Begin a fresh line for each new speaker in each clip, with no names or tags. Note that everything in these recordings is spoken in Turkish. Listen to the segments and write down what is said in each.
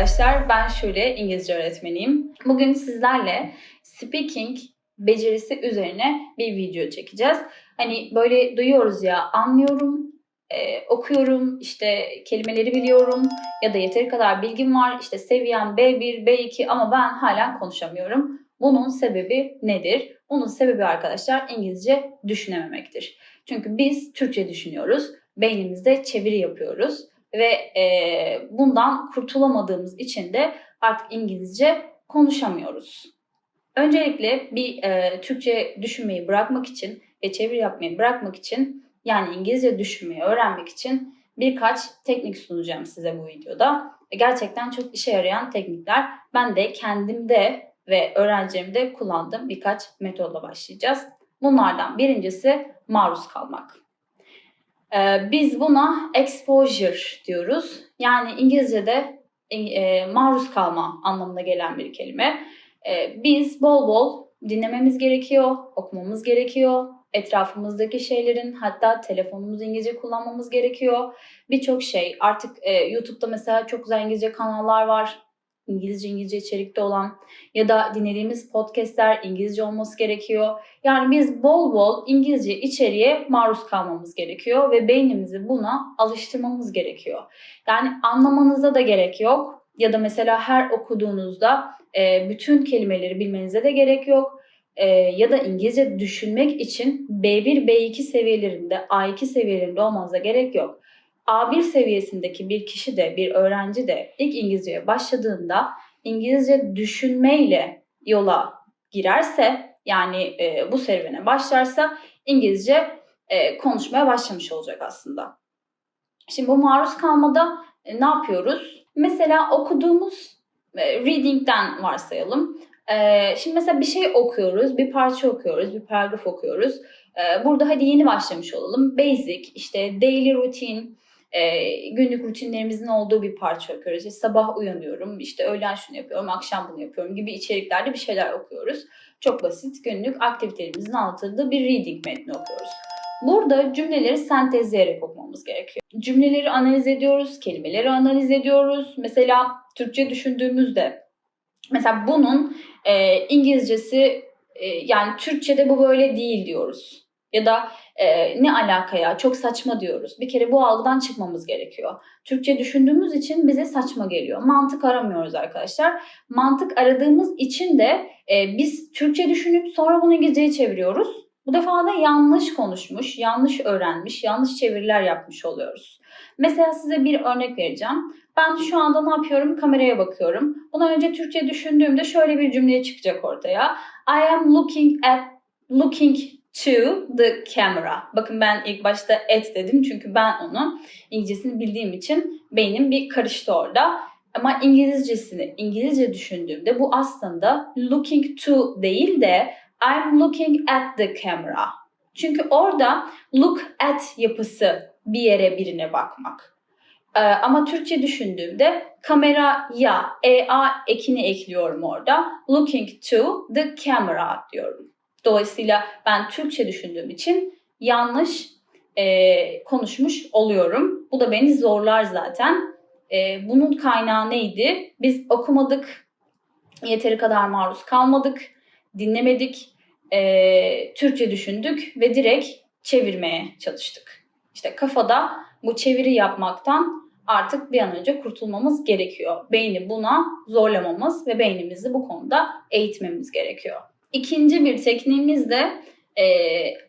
arkadaşlar. Ben Şule, İngilizce öğretmeniyim. Bugün sizlerle speaking becerisi üzerine bir video çekeceğiz. Hani böyle duyuyoruz ya, anlıyorum, e, okuyorum, işte kelimeleri biliyorum ya da yeteri kadar bilgim var, işte seviyem B1, B2 ama ben hala konuşamıyorum. Bunun sebebi nedir? Bunun sebebi arkadaşlar İngilizce düşünememektir. Çünkü biz Türkçe düşünüyoruz, beynimizde çeviri yapıyoruz ve e, bundan kurtulamadığımız için de artık İngilizce konuşamıyoruz. Öncelikle bir e, Türkçe düşünmeyi bırakmak için ve çeviri yapmayı bırakmak için yani İngilizce düşünmeyi öğrenmek için birkaç teknik sunacağım size bu videoda. Gerçekten çok işe yarayan teknikler. Ben de kendimde ve öğrencilerimde kullandığım birkaç metodla başlayacağız. Bunlardan birincisi maruz kalmak. Ee, biz buna exposure diyoruz. Yani İngilizce'de e, maruz kalma anlamına gelen bir kelime. Ee, biz bol bol dinlememiz gerekiyor, okumamız gerekiyor. Etrafımızdaki şeylerin hatta telefonumuzu İngilizce kullanmamız gerekiyor. Birçok şey artık e, YouTube'da mesela çok güzel İngilizce kanallar var. İngilizce İngilizce içerikte olan ya da dinlediğimiz podcastler İngilizce olması gerekiyor. Yani biz bol bol İngilizce içeriğe maruz kalmamız gerekiyor ve beynimizi buna alıştırmamız gerekiyor. Yani anlamanıza da gerek yok ya da mesela her okuduğunuzda e, bütün kelimeleri bilmenize de gerek yok. E, ya da İngilizce düşünmek için B1, B2 seviyelerinde, A2 seviyelerinde olmanıza gerek yok. A1 seviyesindeki bir kişi de, bir öğrenci de ilk İngilizceye başladığında İngilizce düşünmeyle yola girerse, yani e, bu serüvene başlarsa İngilizce e, konuşmaya başlamış olacak aslında. Şimdi bu maruz kalmada e, ne yapıyoruz? Mesela okuduğumuz e, reading'den varsayalım. E, şimdi mesela bir şey okuyoruz, bir parça okuyoruz, bir paragraf okuyoruz. E, burada hadi yeni başlamış olalım. Basic, işte daily routine, e, günlük rutinlerimizin olduğu bir parça okuyoruz. İşte sabah uyanıyorum, işte öğlen şunu yapıyorum, akşam bunu yapıyorum gibi içeriklerde bir şeyler okuyoruz. Çok basit günlük aktivitelerimizin anlatıldığı bir reading metni okuyoruz. Burada cümleleri sentezleyerek okumamız gerekiyor. Cümleleri analiz ediyoruz, kelimeleri analiz ediyoruz. Mesela Türkçe düşündüğümüzde mesela bunun e, İngilizcesi e, yani Türkçe'de bu böyle değil diyoruz. Ya da e, ne alaka ya çok saçma diyoruz. Bir kere bu algıdan çıkmamız gerekiyor. Türkçe düşündüğümüz için bize saçma geliyor. Mantık aramıyoruz arkadaşlar. Mantık aradığımız için de e, biz Türkçe düşünüp sonra bunu İngilizceye çeviriyoruz. Bu defa da yanlış konuşmuş, yanlış öğrenmiş, yanlış çeviriler yapmış oluyoruz. Mesela size bir örnek vereceğim. Ben şu anda ne yapıyorum? Kameraya bakıyorum. Buna önce Türkçe düşündüğümde şöyle bir cümle çıkacak ortaya. I am looking at looking to the camera. Bakın ben ilk başta at dedim çünkü ben onu İngilizcesini bildiğim için beynim bir karıştı orada. Ama İngilizcesini İngilizce düşündüğümde bu aslında looking to değil de I'm looking at the camera. Çünkü orada look at yapısı bir yere birine bakmak. Ee, ama Türkçe düşündüğümde kameraya EA ekini ekliyorum orada. Looking to the camera diyorum. Dolayısıyla ben Türkçe düşündüğüm için yanlış e, konuşmuş oluyorum. Bu da beni zorlar zaten. E, bunun kaynağı neydi? Biz okumadık, yeteri kadar maruz kalmadık, dinlemedik, e, Türkçe düşündük ve direkt çevirmeye çalıştık. İşte kafada bu çeviri yapmaktan artık bir an önce kurtulmamız gerekiyor. Beyni buna zorlamamız ve beynimizi bu konuda eğitmemiz gerekiyor. İkinci bir tekniğimiz de e,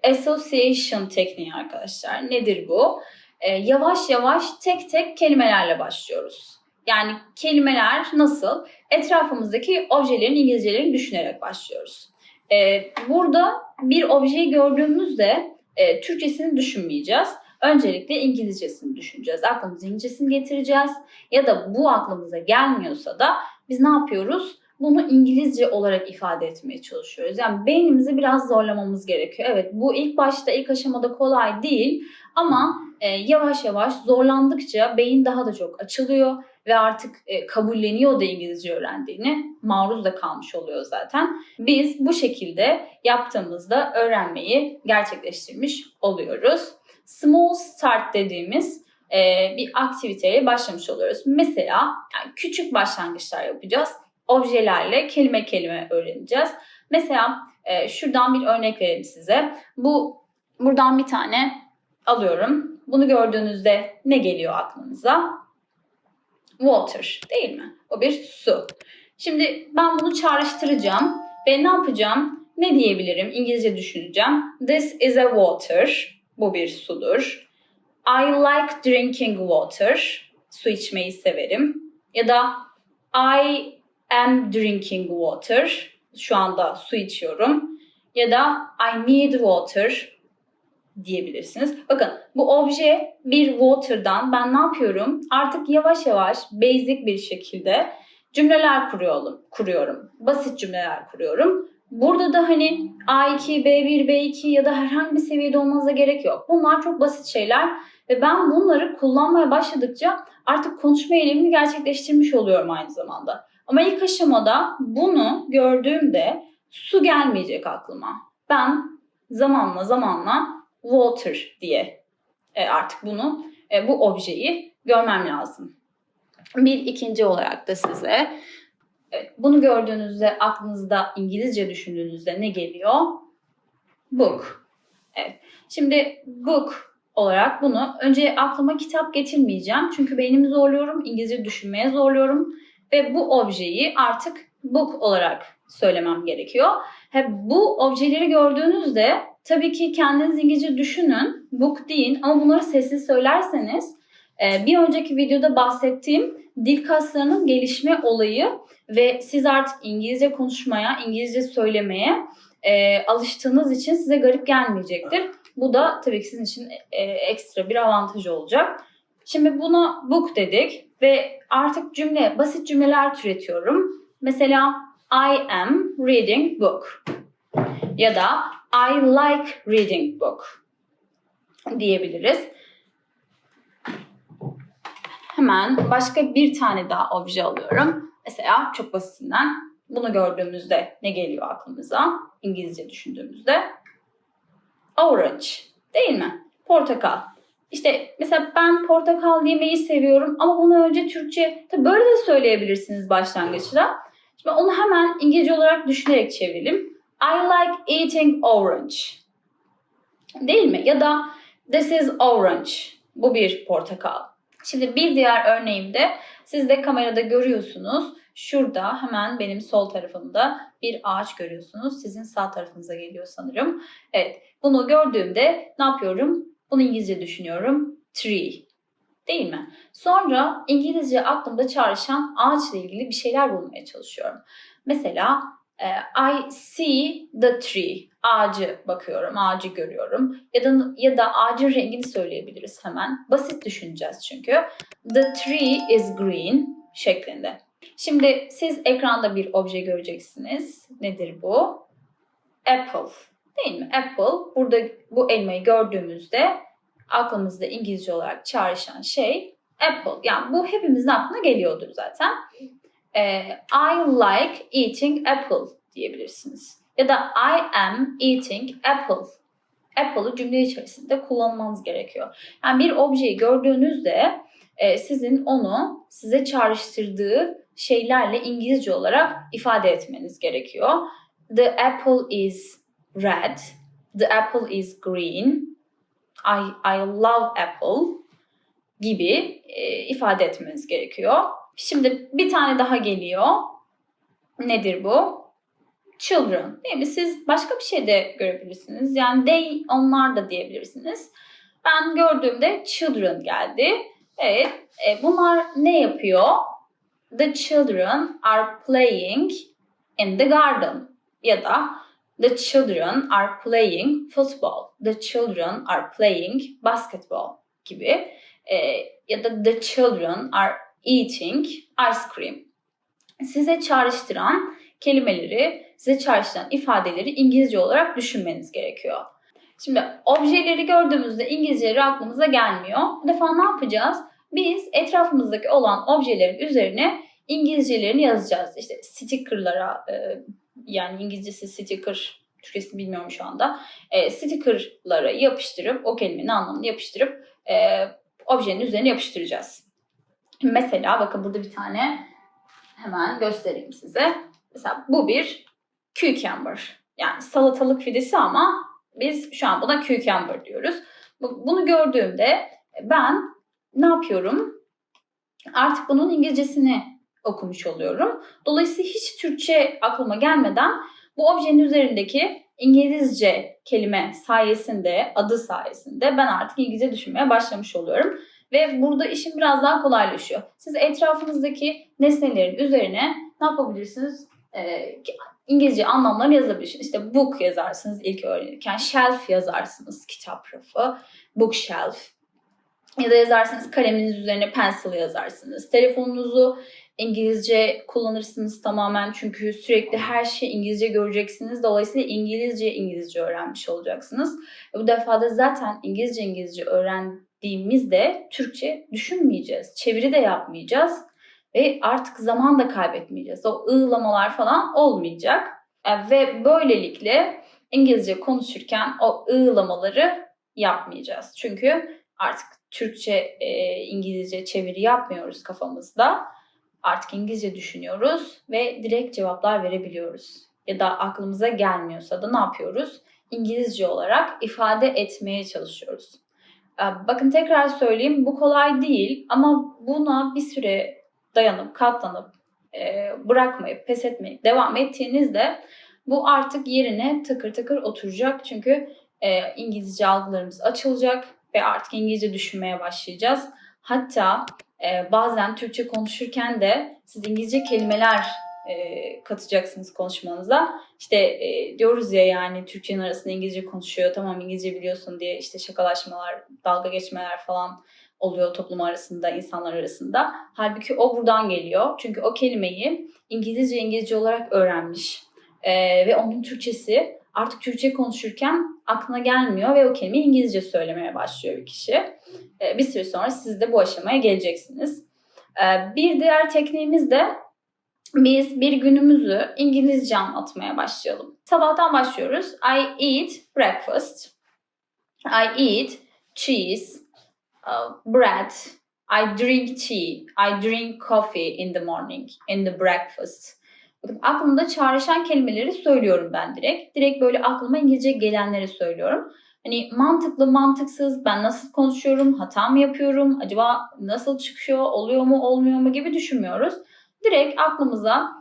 association tekniği arkadaşlar. Nedir bu? E, yavaş yavaş tek tek kelimelerle başlıyoruz. Yani kelimeler nasıl? Etrafımızdaki objelerin İngilizcelerini düşünerek başlıyoruz. E, burada bir objeyi gördüğümüzde e, Türkçesini düşünmeyeceğiz. Öncelikle İngilizcesini düşüneceğiz. Aklımıza İngilizcesini getireceğiz. Ya da bu aklımıza gelmiyorsa da biz ne yapıyoruz? Bunu İngilizce olarak ifade etmeye çalışıyoruz. Yani beynimizi biraz zorlamamız gerekiyor. Evet bu ilk başta ilk aşamada kolay değil ama e, yavaş yavaş zorlandıkça beyin daha da çok açılıyor ve artık e, kabulleniyor da İngilizce öğrendiğini maruz da kalmış oluyor zaten. Biz bu şekilde yaptığımızda öğrenmeyi gerçekleştirmiş oluyoruz. Small start dediğimiz e, bir aktiviteye başlamış oluyoruz. Mesela yani küçük başlangıçlar yapacağız. Objelerle kelime kelime öğreneceğiz. Mesela e, şuradan bir örnek vereyim size. Bu buradan bir tane alıyorum. Bunu gördüğünüzde ne geliyor aklınıza? Water değil mi? O bir su. Şimdi ben bunu çağrıştıracağım ve ne yapacağım? Ne diyebilirim? İngilizce düşüneceğim. This is a water. Bu bir sudur. I like drinking water. Su içmeyi severim. Ya da I am drinking water. Şu anda su içiyorum. Ya da I need water diyebilirsiniz. Bakın bu obje bir water'dan ben ne yapıyorum? Artık yavaş yavaş basic bir şekilde cümleler kuruyorum. kuruyorum. Basit cümleler kuruyorum. Burada da hani A2, B1, B2 ya da herhangi bir seviyede olmanıza gerek yok. Bunlar çok basit şeyler ve ben bunları kullanmaya başladıkça artık konuşma eylemini gerçekleştirmiş oluyorum aynı zamanda. Ama ilk aşamada bunu gördüğümde su gelmeyecek aklıma. Ben zamanla zamanla water diye e, artık bunu e, bu objeyi görmem lazım. Bir ikinci olarak da size evet, bunu gördüğünüzde aklınızda İngilizce düşündüğünüzde ne geliyor? Book. Evet. Şimdi book olarak bunu önce aklıma kitap getirmeyeceğim. Çünkü beynimi zorluyorum, İngilizce düşünmeye zorluyorum ve bu objeyi artık book olarak söylemem gerekiyor. He, bu objeleri gördüğünüzde tabii ki kendiniz İngilizce düşünün, book deyin ama bunları sessiz söylerseniz e, bir önceki videoda bahsettiğim dil kaslarının gelişme olayı ve siz artık İngilizce konuşmaya, İngilizce söylemeye e, alıştığınız için size garip gelmeyecektir. Bu da tabii ki sizin için e, ekstra bir avantajı olacak. Şimdi buna book dedik ve artık cümle, basit cümleler türetiyorum. Mesela I am reading book ya da I like reading book diyebiliriz. Hemen başka bir tane daha obje alıyorum. Mesela çok basitinden bunu gördüğümüzde ne geliyor aklımıza? İngilizce düşündüğümüzde orange değil mi? Portakal. İşte mesela ben portakal yemeyi seviyorum ama bunu önce Türkçe tabii böyle de söyleyebilirsiniz başlangıçta. Şimdi onu hemen İngilizce olarak düşünerek çevirelim. I like eating orange. Değil mi? Ya da this is orange. Bu bir portakal. Şimdi bir diğer örneğimde siz de kamerada görüyorsunuz. Şurada hemen benim sol tarafımda bir ağaç görüyorsunuz. Sizin sağ tarafınıza geliyor sanırım. Evet. Bunu gördüğümde ne yapıyorum? Bunu İngilizce düşünüyorum. Tree. Değil mi? Sonra İngilizce aklımda çağrışan ağaçla ilgili bir şeyler bulmaya çalışıyorum. Mesela e, I see the tree. Ağacı bakıyorum, ağacı görüyorum. Ya da ya da ağacın rengini söyleyebiliriz hemen. Basit düşüneceğiz çünkü. The tree is green şeklinde. Şimdi siz ekranda bir obje göreceksiniz. Nedir bu? Apple. Değil mi? Apple. Burada bu elmayı gördüğümüzde aklımızda İngilizce olarak çağrışan şey apple. Yani bu hepimizin aklına geliyordur zaten. Ee, I like eating apple diyebilirsiniz. Ya da I am eating apple. Apple'ı cümle içerisinde kullanmanız gerekiyor. Yani bir objeyi gördüğünüzde e, sizin onu size çağrıştırdığı şeylerle İngilizce olarak ifade etmeniz gerekiyor. The apple is red. The apple is green. I, I love apple gibi e, ifade etmeniz gerekiyor. Şimdi bir tane daha geliyor. Nedir bu? Children. Değil mi? Siz başka bir şey de görebilirsiniz. Yani they, onlar da diyebilirsiniz. Ben gördüğümde children geldi. Evet. E, bunlar ne yapıyor? The children are playing in the garden. Ya da The children are playing football. The children are playing basketball gibi. E, ya da the children are eating ice cream. Size çağrıştıran kelimeleri, size çağrıştıran ifadeleri İngilizce olarak düşünmeniz gerekiyor. Şimdi objeleri gördüğümüzde İngilizceleri aklımıza gelmiyor. Bu defa ne yapacağız? Biz etrafımızdaki olan objelerin üzerine İngilizcelerini yazacağız. İşte stickerlara, e, yani İngilizcesi sticker, Türkçesini bilmiyorum şu anda. E, stickerlara yapıştırıp, o kelimenin anlamını yapıştırıp e, objenin üzerine yapıştıracağız. Mesela bakın burada bir tane hemen göstereyim size. Mesela bu bir cucumber. Yani salatalık fidesi ama biz şu an buna cucumber diyoruz. Bu- Bunu gördüğümde ben ne yapıyorum? Artık bunun İngilizcesini okumuş oluyorum. Dolayısıyla hiç Türkçe aklıma gelmeden bu objenin üzerindeki İngilizce kelime sayesinde, adı sayesinde ben artık İngilizce düşünmeye başlamış oluyorum. Ve burada işim biraz daha kolaylaşıyor. Siz etrafınızdaki nesnelerin üzerine ne yapabilirsiniz? Ee, İngilizce anlamları yazabilirsiniz. İşte book yazarsınız ilk öğrenirken. Shelf yazarsınız kitap rafı. Bookshelf. Ya da yazarsınız kaleminiz üzerine pencil yazarsınız. Telefonunuzu İngilizce kullanırsınız tamamen çünkü sürekli her şeyi İngilizce göreceksiniz. Dolayısıyla İngilizce İngilizce öğrenmiş olacaksınız. Ve bu defa da zaten İngilizce İngilizce öğrendiğimizde Türkçe düşünmeyeceğiz. Çeviri de yapmayacağız. Ve artık zaman da kaybetmeyeceğiz. O ığlamalar falan olmayacak. E, Ve böylelikle İngilizce konuşurken o ığlamaları yapmayacağız. Çünkü artık Türkçe, e, İngilizce çeviri yapmıyoruz kafamızda. Artık İngilizce düşünüyoruz ve direkt cevaplar verebiliyoruz. Ya da aklımıza gelmiyorsa da ne yapıyoruz? İngilizce olarak ifade etmeye çalışıyoruz. Ee, Bakın tekrar söyleyeyim bu kolay değil ama buna bir süre dayanıp katlanıp e, bırakmayıp pes etmeyip devam ettiğinizde bu artık yerine tıkır tıkır oturacak. Çünkü e, İngilizce algılarımız açılacak ve artık İngilizce düşünmeye başlayacağız. Hatta e, bazen Türkçe konuşurken de siz İngilizce kelimeler e, katacaksınız konuşmanıza. İşte e, diyoruz ya yani Türkçenin arasında İngilizce konuşuyor, tamam İngilizce biliyorsun diye işte şakalaşmalar, dalga geçmeler falan oluyor toplum arasında, insanlar arasında. Halbuki o buradan geliyor. Çünkü o kelimeyi İngilizce İngilizce olarak öğrenmiş. E, ve onun Türkçesi artık Türkçe konuşurken aklına gelmiyor ve o kelimeyi İngilizce söylemeye başlıyor bir kişi. E, bir süre sonra siz de bu aşamaya geleceksiniz. E, bir diğer tekniğimiz de biz bir günümüzü İngilizce anlatmaya başlayalım. Sabahtan başlıyoruz. I eat breakfast. I eat cheese, uh, bread. I drink tea. I drink coffee in the morning, in the breakfast. Bakın aklımda çağrışan kelimeleri söylüyorum ben direkt. Direkt böyle aklıma İngilizce gelenleri söylüyorum. Hani mantıklı, mantıksız, ben nasıl konuşuyorum, hata mı yapıyorum, acaba nasıl çıkıyor, oluyor mu, olmuyor mu gibi düşünmüyoruz. Direkt aklımıza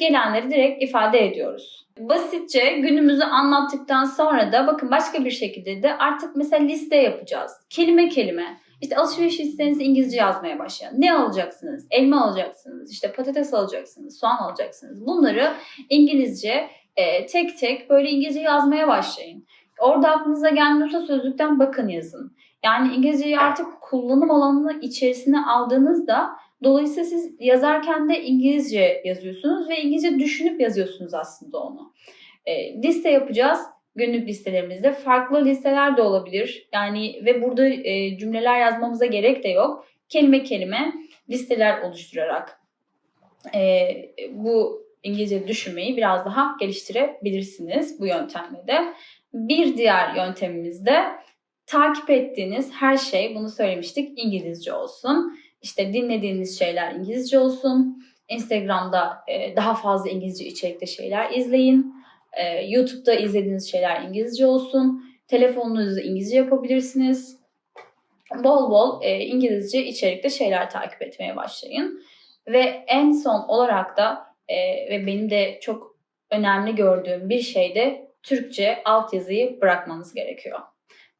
gelenleri direkt ifade ediyoruz. Basitçe günümüzü anlattıktan sonra da bakın başka bir şekilde de artık mesela liste yapacağız. Kelime kelime. İşte alışveriş listenizi İngilizce yazmaya başlayın. Ne alacaksınız? Elma alacaksınız, işte patates alacaksınız, soğan alacaksınız. Bunları İngilizce e, tek tek böyle İngilizce yazmaya başlayın. Orada aklınıza gelmiyorsa sözlükten bakın yazın. Yani İngilizceyi artık kullanım alanını içerisine aldığınızda dolayısıyla siz yazarken de İngilizce yazıyorsunuz ve İngilizce düşünüp yazıyorsunuz aslında onu. E, liste yapacağız günlük listelerimizde. Farklı listeler de olabilir. Yani ve burada e, cümleler yazmamıza gerek de yok. Kelime kelime listeler oluşturarak e, bu İngilizce düşünmeyi biraz daha geliştirebilirsiniz bu yöntemle de. Bir diğer yöntemimiz de takip ettiğiniz her şey, bunu söylemiştik, İngilizce olsun. İşte dinlediğiniz şeyler İngilizce olsun. Instagram'da e, daha fazla İngilizce içerikli şeyler izleyin. E, YouTube'da izlediğiniz şeyler İngilizce olsun. Telefonunuzu İngilizce yapabilirsiniz. Bol bol e, İngilizce içerikli şeyler takip etmeye başlayın. Ve en son olarak da e, ve benim de çok önemli gördüğüm bir şey de Türkçe altyazıyı bırakmanız gerekiyor.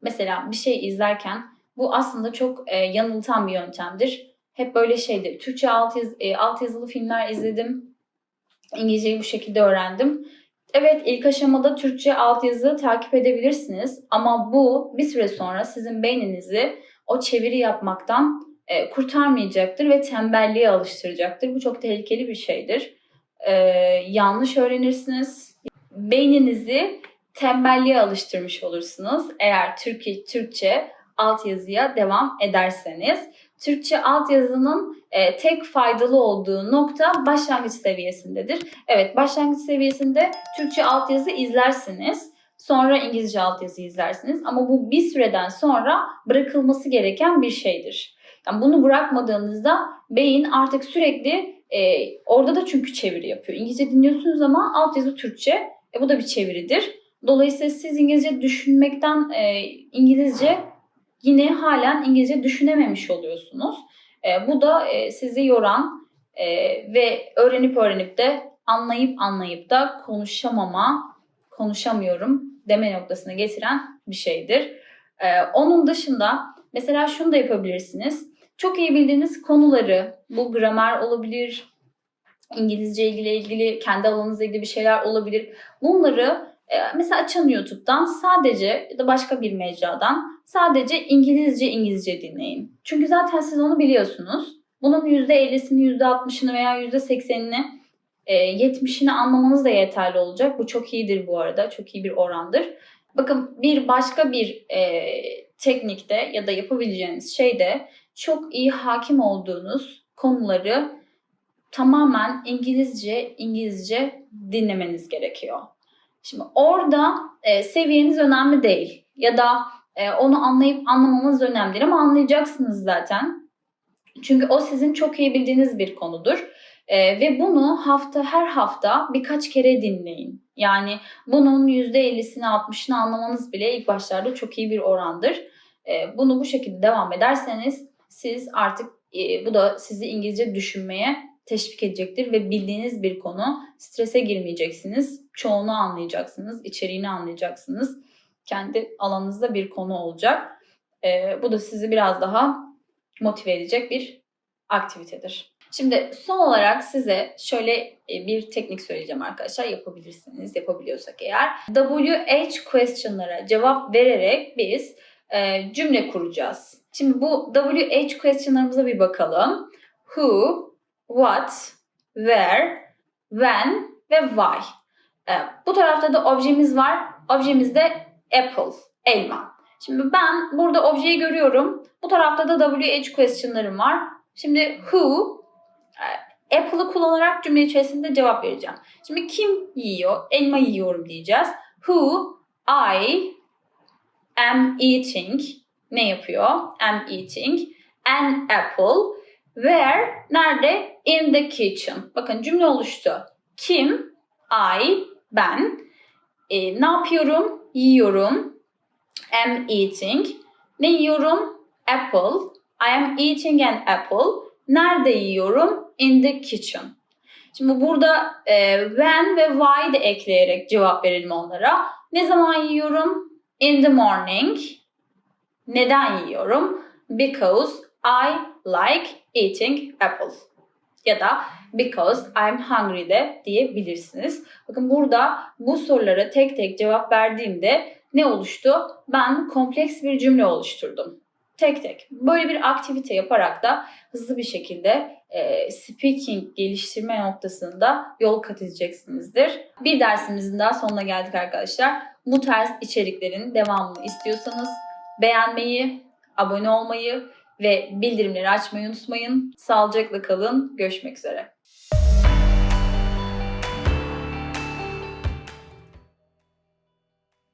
Mesela bir şey izlerken bu aslında çok e, yanıltan bir yöntemdir. Hep böyle şeydir. Türkçe altyaz, e, altyazılı filmler izledim. İngilizceyi bu şekilde öğrendim. Evet ilk aşamada Türkçe altyazı takip edebilirsiniz ama bu bir süre sonra sizin beyninizi o çeviri yapmaktan e, kurtarmayacaktır ve tembelliğe alıştıracaktır. Bu çok tehlikeli bir şeydir. E, yanlış öğrenirsiniz. Beyninizi tembelliğe alıştırmış olursunuz eğer Türkiye Türkçe altyazıya devam ederseniz. Türkçe altyazının e, tek faydalı olduğu nokta başlangıç seviyesindedir. Evet başlangıç seviyesinde Türkçe altyazı izlersiniz. Sonra İngilizce altyazı izlersiniz. Ama bu bir süreden sonra bırakılması gereken bir şeydir. Yani bunu bırakmadığınızda beyin artık sürekli e, orada da çünkü çeviri yapıyor. İngilizce dinliyorsunuz ama altyazı Türkçe. E, bu da bir çeviridir. Dolayısıyla siz İngilizce düşünmekten e, İngilizce yine halen İngilizce düşünememiş oluyorsunuz. E, bu da e, sizi yoran e, ve öğrenip öğrenip de anlayıp anlayıp da konuşamama, konuşamıyorum deme noktasına getiren bir şeydir. E, onun dışında mesela şunu da yapabilirsiniz. Çok iyi bildiğiniz konuları, bu gramer olabilir, İngilizce ile ilgili, kendi alanınızla ilgili bir şeyler olabilir. Bunları mesela açın YouTube'dan sadece ya da başka bir mecradan sadece İngilizce İngilizce dinleyin. Çünkü zaten siz onu biliyorsunuz. Bunun %50'sini, %60'ını veya %80'ini, e, 70'ini anlamanız da yeterli olacak. Bu çok iyidir bu arada. Çok iyi bir orandır. Bakın bir başka bir e, teknikte ya da yapabileceğiniz şey de çok iyi hakim olduğunuz konuları tamamen İngilizce İngilizce dinlemeniz gerekiyor. Şimdi orada e, seviyeniz önemli değil ya da e, onu anlayıp anlamamanız önemli değil ama anlayacaksınız zaten. Çünkü o sizin çok iyi bildiğiniz bir konudur. E, ve bunu hafta her hafta birkaç kere dinleyin. Yani bunun %50'sini 60'ını anlamanız bile ilk başlarda çok iyi bir orandır. E, bunu bu şekilde devam ederseniz siz artık e, bu da sizi İngilizce düşünmeye teşvik edecektir ve bildiğiniz bir konu strese girmeyeceksiniz. Çoğunu anlayacaksınız, içeriğini anlayacaksınız. Kendi alanınızda bir konu olacak. E, bu da sizi biraz daha motive edecek bir aktivitedir. Şimdi son olarak size şöyle e, bir teknik söyleyeceğim arkadaşlar. Yapabilirsiniz, yapabiliyorsak eğer. WH question'lara cevap vererek biz e, cümle kuracağız. Şimdi bu WH question'larımıza bir bakalım. Who, what, where, when ve why. E, bu tarafta da objemiz var. Objemiz de apple, elma. Şimdi ben burada objeyi görüyorum. Bu tarafta da WH question'larım var. Şimdi who, e, apple'ı kullanarak cümle içerisinde cevap vereceğim. Şimdi kim yiyor? Elma yiyorum diyeceğiz. Who, I am eating. Ne yapıyor? Am eating an apple. Where? Nerede? In the kitchen. Bakın cümle oluştu. Kim? I, ben. E, ne yapıyorum? Yiyorum. Am eating. Ne yiyorum? Apple. I am eating an apple. Nerede yiyorum? In the kitchen. Şimdi burada e, when ve why de ekleyerek cevap verelim onlara. Ne zaman yiyorum? In the morning. Neden yiyorum? Because I like eating apple. Ya da because I'm hungry de diyebilirsiniz. Bakın burada bu sorulara tek tek cevap verdiğimde ne oluştu? Ben kompleks bir cümle oluşturdum. Tek tek. Böyle bir aktivite yaparak da hızlı bir şekilde e, speaking geliştirme noktasında yol kat edeceksinizdir. Bir dersimizin daha sonuna geldik arkadaşlar. Bu tarz içeriklerin devamını istiyorsanız beğenmeyi, abone olmayı ve bildirimleri açmayı unutmayın. Sağlıcakla kalın. Görüşmek üzere.